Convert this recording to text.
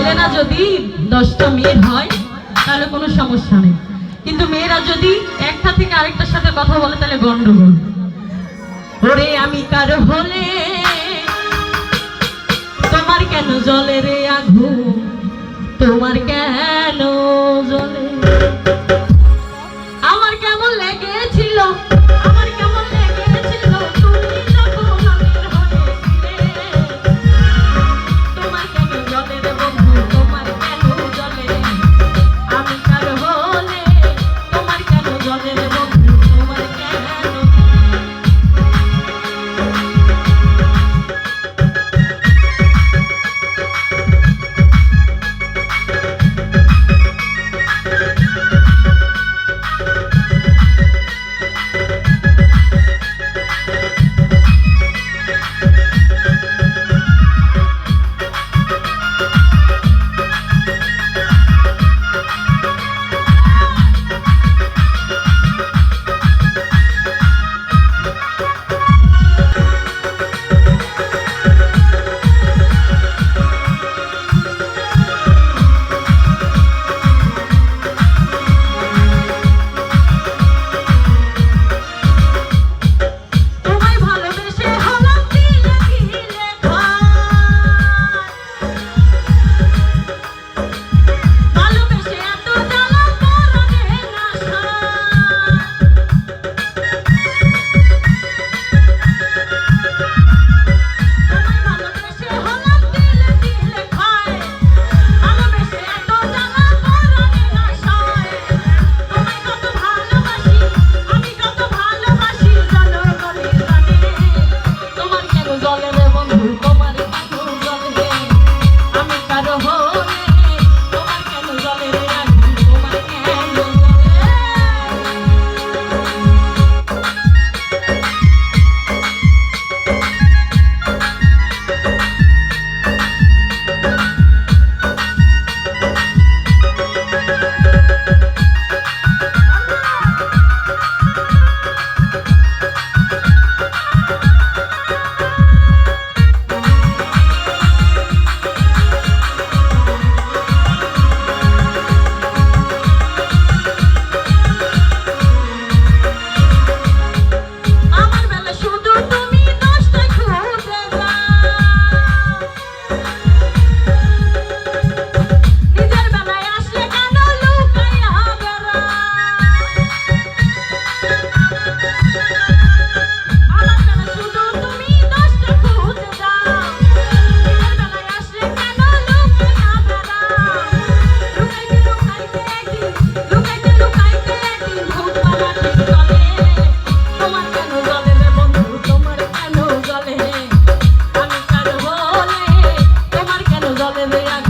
ছেলেরা যদি দশটা মেয়ের হয়, তাহলে কোনো সমস্যা নেই। কিন্তু মেয়েরা যদি একটা থেকে আরেকটার সাথে কথা বলে, তাহলে গন্ডগোল। ওরে আমি কার হলে? তোমার কেন জলে রে আগুন? তোমার কেন I'm me, me, me,